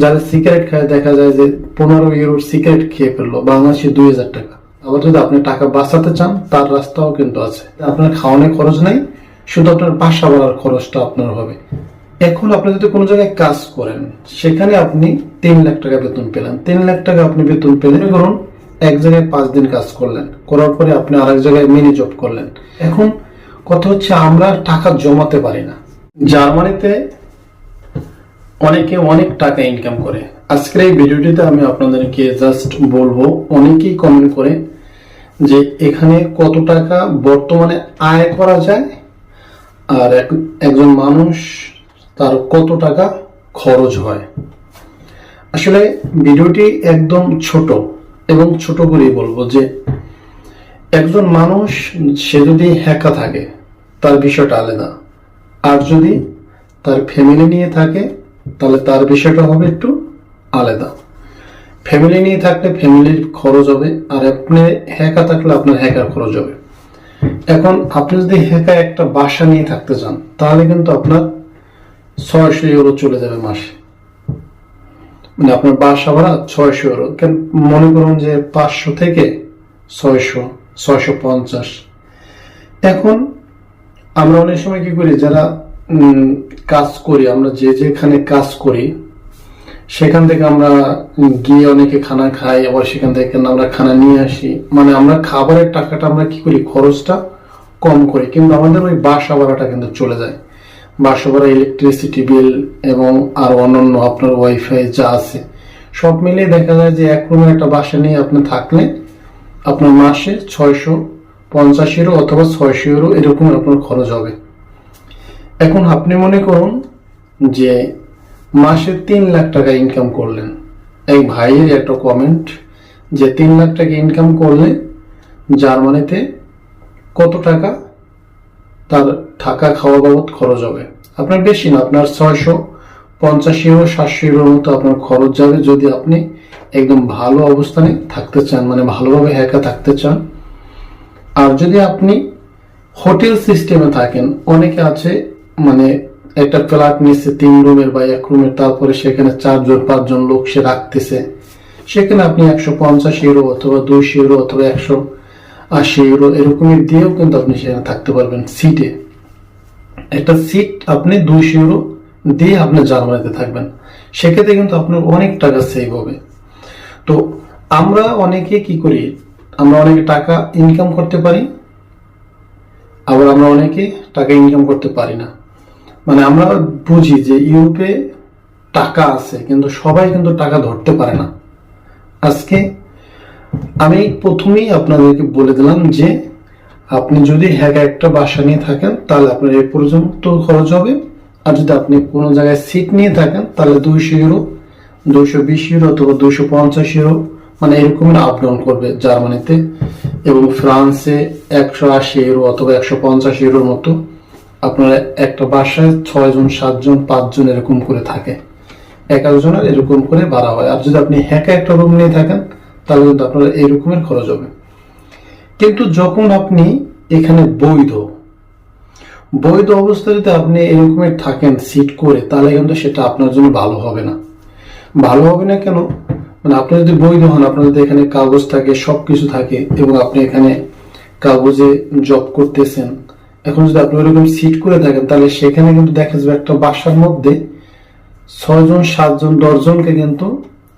যাদের সিগারেট খায়, দেখা যায় যে পনেরো ইউরোর সিগারেট খেয়ে ফেলল, বাংলাদেশে দুই হাজার টাকা। আবার যদি আপনি টাকা বাঁচাতে চান, তার রাস্তাও কিন্তু আছে। আপনার খাওয়ানোর খরচ নাই, শুধু আপনার বাসা বাড়ার খরচটা আপনার হবে। এখন আপনি যদি কোনো জায়গায় কাজ করেন, সেখানে আপনি তিন লাখ টাকা বেতন পেলেন। তিন লাখ টাকা আপনি বেতন পেলেন করুন, এক জায়গায় পাঁচ দিন কাজ করলেন। করার পরে আপনি আরেক জায়গায় মিনি জব করলেন। এখন কথা হচ্ছে, আমরা টাকা জমাতে পারি না। জার্মানিতে অনেকে অনেক টাকা ইনকাম করে। আজকের এই ভিডিওটিতে আমি আপনাদেরকে জাস্ট বলব, অনেকেই কমেন্ট করে যে এখানে কত টাকা বর্তমানে আয় করা যায় আর এক- একজন মানুষ তার কত টাকা খরচ হয়। আসলে ভিডিওটি একদম ছোট এবং ছোট করেই বলব যে একজন মানুষ, সে যদি হ্যাকা থাকে, তার বিষয়টা আলাদা। আর যদি তার ফ্যামিলি নিয়ে থাকে তাহলে তার বিষয়টা হবে একটু আলাদা। ফ্যামিলি নিয়ে থাকলে ফ্যামিলির খরচ হবে, আর আপনি একা থাকলে আপনার হ্যাকার খরচ হবে। এখন আপনি যদি একা একটা বাসা নিয়ে থাকতে চান, তাহলে কিন্তু আপনার ছয়শো ইউরো চলে যাবে মাসে। মানে আপনার বাসা ভাড়া ছয়শো ইউরো কেন? মনে করুন যে পাঁচশো থেকে ছয়শো ছয়শো পঞ্চাশ। এখন আমরা অনেক সময় কি করি, যারা কাজ করি, আমরা যে যেখানে কাজ করি, সেখান থেকে আমরা গিয়ে অনেকে খানা খাই, আবার সেখান থেকে আমরা খানা নিয়ে আসি। মানে আমরা খাবারের টাকাটা আমরা কি করি, খরচটা কম করি, কিন্তু আমাদের ওই বাসা ভাড়াটা কিন্তু চলে যায়। বাসা ভাড়া ইলেকট্রিসিটি বিল এবং আর অন্যান্য আপনার ওয়াইফাই যা আছে, সব মিলিয়ে দেখা যায় যে এক রুমের একটা বাসা নিয়ে আপনি থাকলে আপনার মাসে ছয়শো পঞ্চাশ ইউরো অথবা ছয়শো ইউরো এরকম আপনার খরচ হবে। এখন আপনি মনে করুন যে মাসে তিন লাখ টাকা ইনকাম করলেন। এই ভাইয়ের একটা কমেন্ট যে তিন লাখ টাকা ইনকাম করলে জার্মানিতে কত টাকা তার থাকা খাওয়া বাবদ খরচ হবে? আপনার বেশি না, আপনার ছয়শো পঞ্চাশ ইউরো, সাতশো ইউরোর মতো আপনার খরচ যাবে যদি আপনি একদম ভালো অবস্থানে থাকতে চান মানে ভালোভাবে একা থাকতে চান। আর যদি আপনি হোটেল সিস্টেমে থাকেন, অনেকে আছে মানে একটা ফ্ল্যাট নিচ্ছে তিন রুমের বা এক রুমের, তারপরে সেখানে চারজন, পাঁচজন লোক সে রাখতেছে। সেখানে আপনি একশো পঞ্চাশ ইউরো অথবা দুইশো ইউরো অথবা একশো আশি ইউরো এরকমের দিয়েও কিন্তু আপনি সেখানে থাকতে পারবেন সিটে একটা সিট আপনি দুইশো ইউরো দিয়ে আপনি জার্মানিতে থাকবেন। সেক্ষেত্রে কিন্তু আপনার অনেক টাকা সেভ হবে। তো আমরা অনেকে কি করি, আমরা অনেকে টাকা ইনকাম করতে পারি, আবার আমরা অনেকে টাকা ইনকাম করতে পারি না। মানে আমরা বুঝি যে ইউরোপে টাকা আছে, কিন্তু সবাই কিন্তু টাকা ধরতে পারে না। আজকে আমি প্রথমেই আপনাদেরকে বলে দিলাম যে, আপনি যদি হ্যাঁ একটা বাসা নিয়ে থাকেন, তাহলে আপনার এই পর্যন্ত খরচ হবে। আর যদি আপনি কোনো জায়গায় সিট নিয়ে থাকেন, তাহলে দুইশো ইউরো দুইশো বিশ ইউরো অথবা দুইশো পঞ্চাশ ইউরো মানে এরকম আপ ডাউন করবে জার্মানিতে। এবং ফ্রান্সে একশো আশি ইউরো অথবা একশো পঞ্চাশ ইউরোর মতো আপনার একটা বাসায় ছয়জন, সাতজন, পাঁচজন এরকম করে থাকে। এক একজনের এরকম করে বাড়া হয়। আর যদি আপনি হ্যাকা একটা রুম নিয়ে থাকেন, তাহলে কিন্তু আপনার এরকমের খরচ হবে। কিন্তু যখন আপনি এখানে বৈধ বৈধ অবস্থায় যদি আপনি এরকমের থাকেন সিট করে, তাহলে কিন্তু সেটা আপনার জন্য ভালো হবে না। ভালো হবে না কেন? মানে আপনি যদি বৈধ হন, আপনার যদি এখানে কাগজ থাকে সব কিছু থাকে, এবং আপনি এখানে কাগজে জব করতেছেন এখন যদি আপনি ওরকম সিট করে থাকেন, তাহলে সেখানে কিন্তু দেখা যাবে একটা বাসার মধ্যে ছয়জন, সাতজন, দশজনকে কিন্তু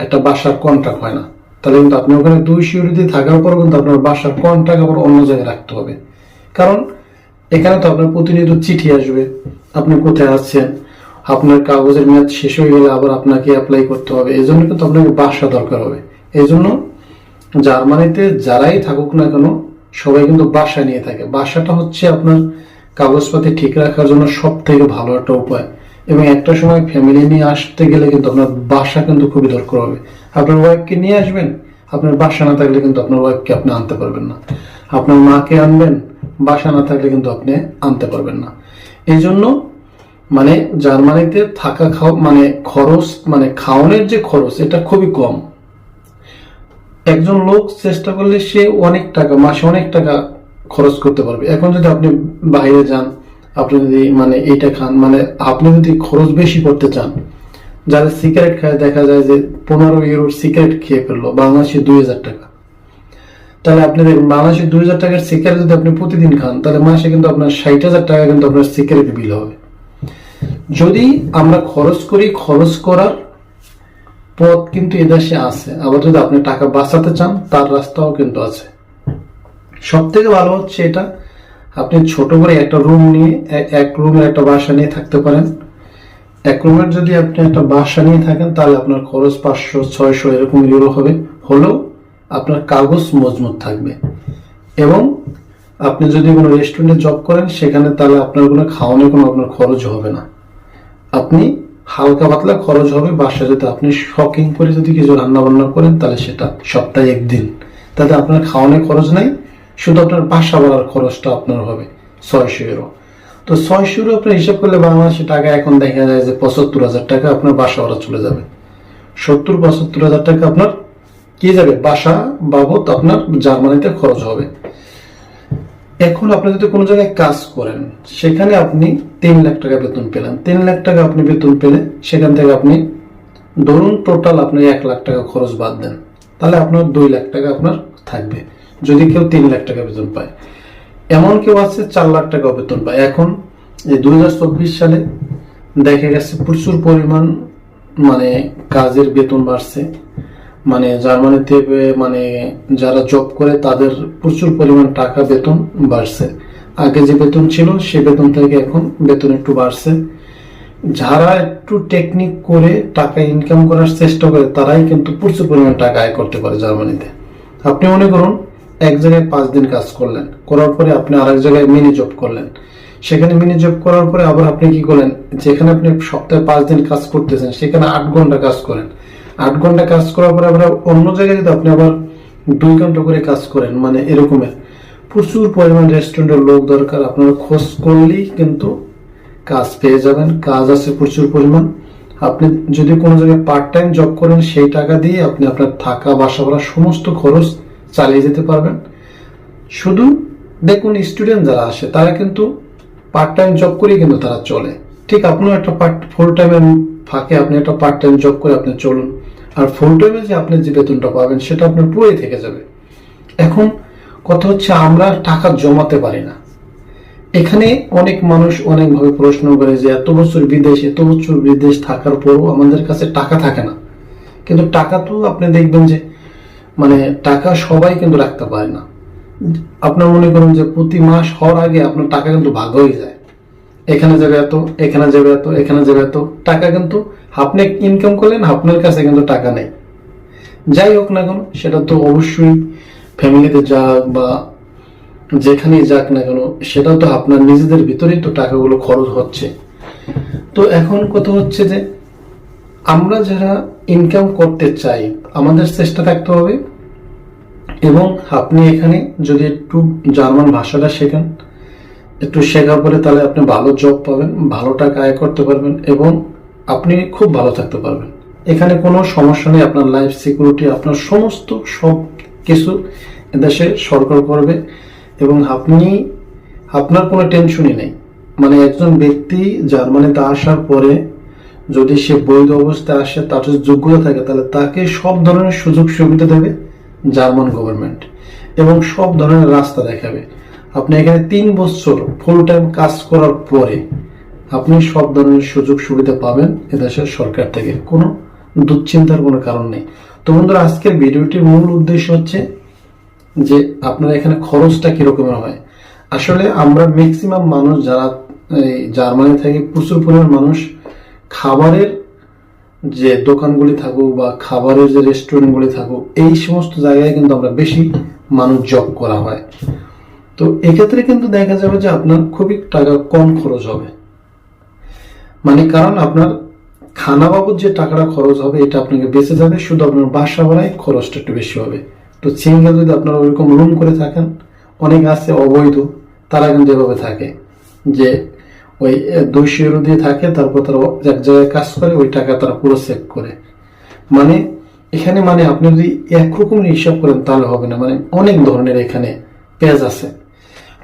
একটা বাসার কন্ট্রাক্ট হয় না। তাহলে কিন্তু আপনি ওখানে দুই সিউরিটি থাকার পর কিন্তু আপনার বাসার কন্ট্রাক্ট আবার অন্য জায়গায় রাখতে হবে। কারণ এখানে তো আপনার প্রতিনিয়ত চিঠি আসবে, আপনি কোথায় আসছেন আপনার কাগজের মেয়াদ শেষ হয়ে গেলে আবার আপনাকে অ্যাপ্লাই করতে হবে এই জন্য কিন্তু আপনাকে বাসা দরকার হবে। এই জন্য জার্মানিতে যারাই থাকুক না কেন সবাই কিন্তু বাসা নিয়ে থাকে। বাসাটা হচ্ছে আপনার কাগজপাতি ঠিক রাখার জন্য সব থেকে ভালো একটা উপায়। এবং একটা সময় ফ্যামিলি নিয়ে আসতে গেলে কিন্তু আপনার বাসা কিন্তু খুবই দরকার হবে। আপনার ওয়াইফকে নিয়ে আসবেন, আপনার বাসা না থাকলে কিন্তু আপনার ওয়াইফকে আপনি আনতে পারবেন না। আপনার মাকে আনবেন, বাসা না থাকলে কিন্তু আপনি আনতে পারবেন না। এই জন্য মানে জার্মানিতে থাকা খাওয়া মানে খরচ মানে খাওয়ানোর যে খরচ, এটা খুবই কম। একজন লোক চেষ্টা করলে সে অনেক টাকা, মাসে অনেক টাকা খরচ করতে পারবে। এখন যদি আপনি বাইরে যান, আপনি যদি মানে এইটা খান মানে আপনি যদি খরচ বেশি করতে চান, যারা সিগারেট খায়, দেখা যায় যে পনেরো ইউরোর সিগারেট খেয়ে ফেলল, বাংলাদেশে দুই হাজার টাকা। তাহলে আপনি দেখুন বাংলাদেশে দুই হাজার টাকার সিগারেট যদি আপনি প্রতিদিন খান, তাহলে মাসে কিন্তু আপনার ষাট হাজার টাকা কিন্তু আপনার সিগারেট বিল হবে। যদি আমরা খরচ করি, খরচ করার পথ কিন্তু এদেশে আছে। আবার যদি আপনি টাকা বাঁচাতে চান, তার রাস্তাও কিন্তু আছে। সব থেকে ভালো হচ্ছে এটা, আপনি ছোট করে একটা রুম নিয়ে এক রুমের একটা বাসা নিয়ে থাকতে পারেন। এক রুমের যদি আপনি একটা বাসা নিয়ে থাকেন, তাহলে আপনার খরচ পাঁচশো, ছয়শো এরকম ইউরো হবে। হলেও আপনার কাগজ মজবুত থাকবে। এবং আপনি যদি কোনো রেস্টুরেন্টে জব করেন, সেখানে তাহলে আপনার কোনো খাওয়ানোর কোনো আপনার খরচ হবে না। আপনি হালকা পাতলা খরচ হবে, বাসায় যদি আপনি শকিং করে যদি কিছু রান্না বান্না করেন, তাহলে সেটা সপ্তাহে একদিন। তাতে আপনার খাওয়ানোর খরচ নাই, শুধু আপনার বাসা বাড়ার খরচটা আপনার হবে, ছয়শো ইউরো তো ছয়শো ইউরো আপনার হিসাব করলে বাংলাদেশে টাকা এখন দেখা যায় যে পঁচাত্তর হাজার টাকা আপনার বাসা ভাড়া চলে যাবে। সত্তর, পঁচাত্তর হাজার টাকা আপনার কি যাবে? বাসা বাবদ আপনার জার্মানিতে খরচ হবে। এখন আপনি যদি কোনো জায়গায় কাজ করেন, সেখানে আপনি তিন লাখ টাকা বেতন পেলেন। তিন লাখ টাকা আপনি বেতন পেলে সেখান থেকে আপনি ধরুন টোটাল আপনি এক লাখ টাকা খরচ বাদ দেন, তাহলে আপনার দুই লাখ টাকা আপনার থাকবে, যদি কেউ তিন লাখ টাকা বেতন পায়। এমন কেউ আছে, চার লাখ টাকা বেতন পায়। এখন এই দুই সালে দেখা গেছে প্রচুর পরিমাণ মানে কাজের বেতন বাড়ছে। মানে জার্মানিতে মানে যারা জব করে, তাদের প্রচুর পরিমাণ টাকা বেতন বাড়ছে। আগে যে বেতন ছিল, সে বেতন থেকে এখন বেতন একটু বাড়ছে। যারা একটু টেকনিক করে টাকা ইনকাম করার চেষ্টা করে, তারাই কিন্তু প্রচুর পরিমাণ টাকা আয় করতে পারে জার্মানিতে। আপনি মনে করুন, এক জায়গায় পাঁচ দিন কাজ করলেন, করার পরে আপনি আরেক জায়গায় মিনি জব করলেন। সেখানে মিনি জব করার পরে আবার আপনি কি করলেন, যেখানে আপনি সপ্তাহে পাঁচ দিন কাজ করতেছেন, সেখানে আট ঘণ্টা কাজ করেন। আট ঘণ্টা কাজ করার পরে আবার অন্য জায়গায় যদি আপনি আবার দুই ঘণ্টা করে কাজ করেন মানে এরকমের প্রচুর পরিমাণ রেস্টুরেন্টের লোক দরকার। আপনারা খোঁজ করলেই কিন্তু কাজ পেয়ে যাবেন। কাজ আছে প্রচুর পরিমাণ। আপনি যদি কোনো জায়গায় পার্ট টাইম জব করেন, সেই টাকা দিয়ে আপনি আপনার থাকা, বাসা ভাড়া সমস্ত খরচ চালিয়ে যেতে পারবেন। শুধু দেখুন স্টুডেন্ট যারা আসে, তারা কিন্তু পার্ট টাইম জব করেই কিন্তু তারা চলে। ঠিক আপনিও একটা পার্ট ফুল টাইমের ফাঁকে আপনি একটা পার্ট টাইম জব করে আপনি চলুন। আর ফুল টাইমে যে আপনি যে বেতনটা পাবেন, সেটা আপনার পুরোই থেকে যাবে। এখন কথা হচ্ছে আমরা টাকা জমাতে পারি না। এখানে অনেক মানুষ অনেকভাবে প্রশ্ন করে যে, এত বছর বিদেশ, এত বছর বিদেশ থাকার পরও আমাদের কাছে টাকা থাকে না। কিন্তু টাকা তো আপনি দেখবেন যে মানে টাকা সবাই কিন্তু রাখতে পারে না। আপনার মনে করুন যে, প্রতি মাস হওয়ার আগে আপনার টাকা কিন্তু ভাগ হয়ে যায়। এখানে যাবে এত, এখানে যাবে এত, এখানে যাবে এত। টাকা কিন্তু আপনি ইনকাম করলেন, আপনার কাছে কিন্তু টাকা নেই। যাই হোক না কেন, সেটা তো অবশ্যই ফ্যামিলিতে যাক বা যেখানেই যাক না কেন, সেটা তো আপনার নিজেদের ভিতরেই তো টাকাগুলো খরচ হচ্ছে। তো এখন কথা হচ্ছে যে, আমরা যারা ইনকাম করতে চাই, আমাদের চেষ্টা থাকতে হবে এবং আপনি এখানে যদি একটু জার্মান ভাষাটা শেখেন, একটু শেখার পরে তাহলে আপনি ভালো জব পাবেন, ভালো টাকা আয় করতে পারবেন এবং আপনি খুব ভালো থাকতে পারবেন। এখানে কোনো সমস্যা নেই, আপনার লাইফ সিকিউরিটি আপনার সমস্ত সব কিছু এদেশে সরকার করবে এবং আপনি, আপনার কোনো টেনশনই নেই। মানে একজন ব্যক্তি জার্মানিতে আসার পরে যদি সে বৈধ অবস্থায় আসে, তার যদি যোগ্যতা থাকে, তাহলে তাকে সব ধরনের সুযোগ সুবিধা দেবে জার্মান গভর্নমেন্ট এবং সব ধরনের রাস্তা দেখাবে। আপনি এখানে তিন বছর ফুল টাইম কাজ করার পরে আপনি সব ধরনের সুযোগ সুবিধা পাবেন এদেশের সরকার থেকে। কোনো দুশ্চিন্তার কোনো কারণ নেই। তো বন্ধুরা, আজকের ভিডিওটির মূল উদ্দেশ্য হচ্ছে যে আপনার এখানে খরচটা কিরকমের হয়। আসলে আমরা ম্যাক্সিমাম মানুষ যারা জার্মানি থেকে প্রচুর পরিমাণ মানুষ খাবারের যে দোকানগুলি থাকুক বা খাবারের যে রেস্টুরেন্টগুলি থাকুক, এই সমস্ত জায়গায় কিন্তু আমরা বেশি মানুষ জব করা হয়। তো এক্ষেত্রে কিন্তু দেখা যাবে যে আপনার খুবই টাকা কম খরচ হবে। মানে কারণ আপনার খানা বাবদ যে টাকাটা খরচ হবে, এটা আপনাকে বেঁচে যাবে, শুধু আপনার বাসা ভাড়ায় খরচটা একটু বেশি হবে। তো সিঙ্গেল যদি আপনারা ওইরকম রুম করে থাকেন, অনেক আছে অবৈধ, তারা কিন্তু এভাবে থাকে যে ওই দুইশো ইউরো দিয়ে থাকে, তারপর তারা এক জায়গায় কাজ করে, ওই টাকা তারা পুরো সেভ করে। মানে এখানে মানে আপনি যদি একরকম হিসাব করেন, তাহলে হবে না। মানে অনেক ধরনের এখানে পেজ আছে।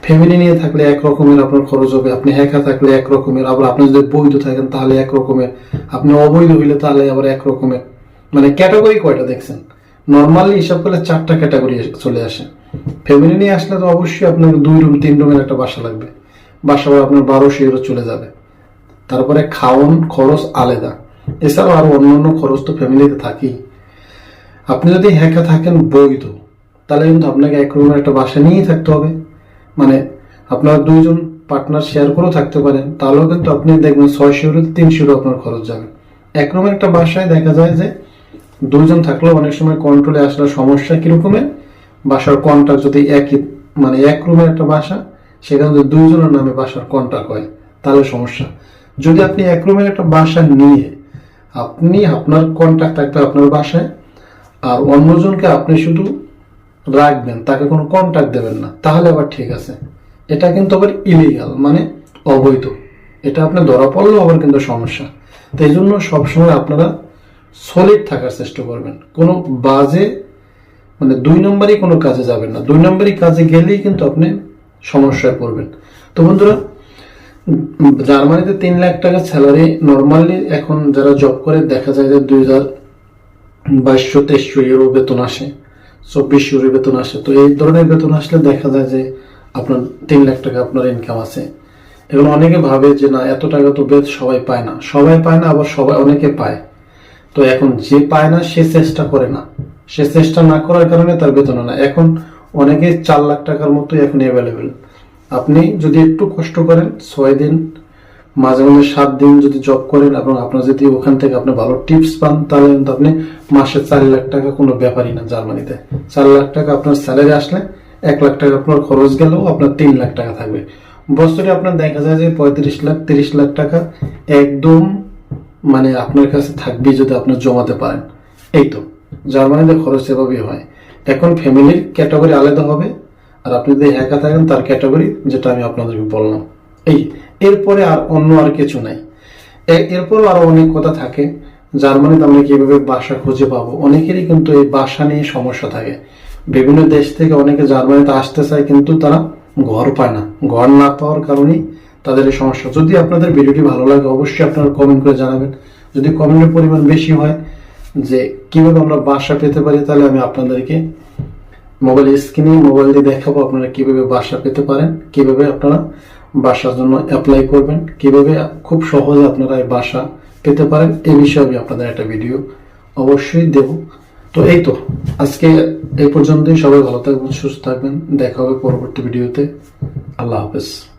ফ্যামিলি নিয়ে থাকলে এক রকমের আপনার খরচ হবে, আপনি একা থাকলে এক রকমের, আবার আপনি যদি বৈধ থাকেন তাহলে এক রকমের, আপনি অবৈধ হইলে তাহলে আবার এক রকমের। মানে ক্যাটাগরি কয়টা দেখছেন? নর্মালি হিসাব করলে চারটা ক্যাটাগরি চলে আসে। ফ্যামিলি নিয়ে আসলে তো অবশ্যই আপনার দুই রুম, তিন রুমের একটা বাসা লাগবে। বাসা ভাড়া আপনার বারোশো ইউরো চলে যাবে। তারপরে খাওয়ান খরচ আলাদা। এছাড়াও আরও অন্যান্য খরচ তো ফ্যামিলিতে থাকেই। আপনি যদি একা থাকেন বৈধ, তাহলে কিন্তু আপনাকে এক রুমের একটা বাসা নিয়েই থাকতে হবে। মানে আপনার দুইজন পার্টনার শেয়ার করেও থাকতে পারেন, তাহলেও কিন্তু আপনি দেখবেন ছয়শো ইউরো তিনশো ইউরো আপনার খরচ যাবে। এক রুমের একটা বাসায় দেখা যায় যে দুইজন থাকলেও অনেক সময় কন্ট্রোলে আসলে সমস্যা কিরকমের বাসার কন্ট্রাক্ট যদি একই মানে এক রুমের একটা বাসা, সেখানে যদি দুইজনের নামে বাসার কন্ট্রাক্ট হয়, তাহলে সমস্যা। যদি আপনি এক রুমের একটা বাসা নিয়ে আপনি আপনার কন্ট্রাক্ট থাকবে আপনার বাসায়, আর অন্যজনকে আপনি শুধু রাখবেন, তাকে কোনো কন্ট্যাক্ট দেবেন না, তাহলে আবার ঠিক আছে। এটা কিন্তু আবার ইলিগাল মানে অবৈধ। এটা আপনি ধরা পড়লেও আবার কিন্তু সমস্যা। তো এই জন্য সবসময় আপনারা সলিড থাকার চেষ্টা করবেন। কোনো বাজে মানে দুই নম্বরই কোনো কাজে যাবেন না। দুই নম্বরই কাজে গেলেই কিন্তু আপনি সমস্যায় পড়বেন। তো বন্ধুরা, জার্মানিতে তিন লাখ টাকা স্যালারি নর্মালি এখন যারা জব করে, দেখা যায় যে দুই হাজার বাইশশো তেইশশো ইউরো বেতন আসে। চব্বিশশো ইউরো বেতন আসে। তো এই ধরনের বেতন আসলে দেখা যায় যে আপনার তিন লাখ টাকা আপনার ইনকাম আছে। এগুলো অনেকে ভাবে যে, না, এত টাকা তো বেত সবাই পায় না। সবাই পায় না, আবার সবাই, অনেকে পায়। তো এখন যে পায় না, সে চেষ্টা করে না। সে চেষ্টা না করার কারণে তার বেতন না। এখন অনেকে চার লাখ টাকার মতো এখন অ্যাভেলেবেল আপনি যদি একটু কষ্ট করেন, ছয় দিন মাঝে মাঝে সাত দিন যদি জব করেন এবং আপনার যদি ওখান থেকে আপনি ভালো টিপস পান, তাহলে কিন্তু আপনি মাসে চার লাখ টাকা কোনো ব্যাপারই না জার্মানিতে। চার লাখ টাকা আপনার স্যালারি আসলে এক লাখ টাকা আপনার খরচ গেলেও আপনার তিন লাখ টাকা থাকবে। বছরে আপনার দেখা যায় যে পঁয়ত্রিশ লাখ, তিরিশ লাখ টাকা একদম মানে আপনার কাছে থাকবে যদি আপনি জমাতে পারেন। এই তো, জার্মানিতে খরচ এভাবেই হয়। এখন ফ্যামিলির ক্যাটাগরি আলাদা হবে। আর আপনি যদি একা থাকেন, তার ক্যাটাগরি যেটা আমি আপনাদেরকে বললাম। এই, এরপরে আর অন্য আর কিছু নাই। এরপরও আরও অনেক কথা থাকে। জার্মানিতে আমরা কীভাবে বাসা খুঁজে পাবো? অনেকেরই কিন্তু এই বাসা নিয়ে সমস্যা থাকে। বিভিন্ন দেশ থেকে অনেকে জার্মানিতে আসতে চায়, কিন্তু তারা ঘর পায় না। ঘর না পাওয়ার কারণেই তাদের এই সমস্যা। যদি আপনাদের ভিডিওটি ভালো লাগে, অবশ্যই আপনারা কমেন্ট করে জানাবেন। যদি কমেন্টের পরিমাণ বেশি হয় যে কীভাবে আমরা বাসা পেতে পারি, তাহলে আমি আপনাদেরকে মোবাইল স্ক্রিনে মোবাইল দিয়ে দেখাবো আপনারা কীভাবে বাসা পেতে পারেন, কীভাবে আপনারা বাসার জন্য অ্যাপ্লাই করবেন। কীভাবে? খুব সহজে আপনারা এই বাসা পেতে পারেন। এ বিষয়ে আমি আপনাদের একটা ভিডিও অবশ্যই দেব। তো এই তো, আজকে এই পর্যন্তই। সবাই ভালো থাকবেন, সুস্থ থাকবেন। দেখা হবে পরবর্তী ভিডিওতে আল্লাহ হাফেজ।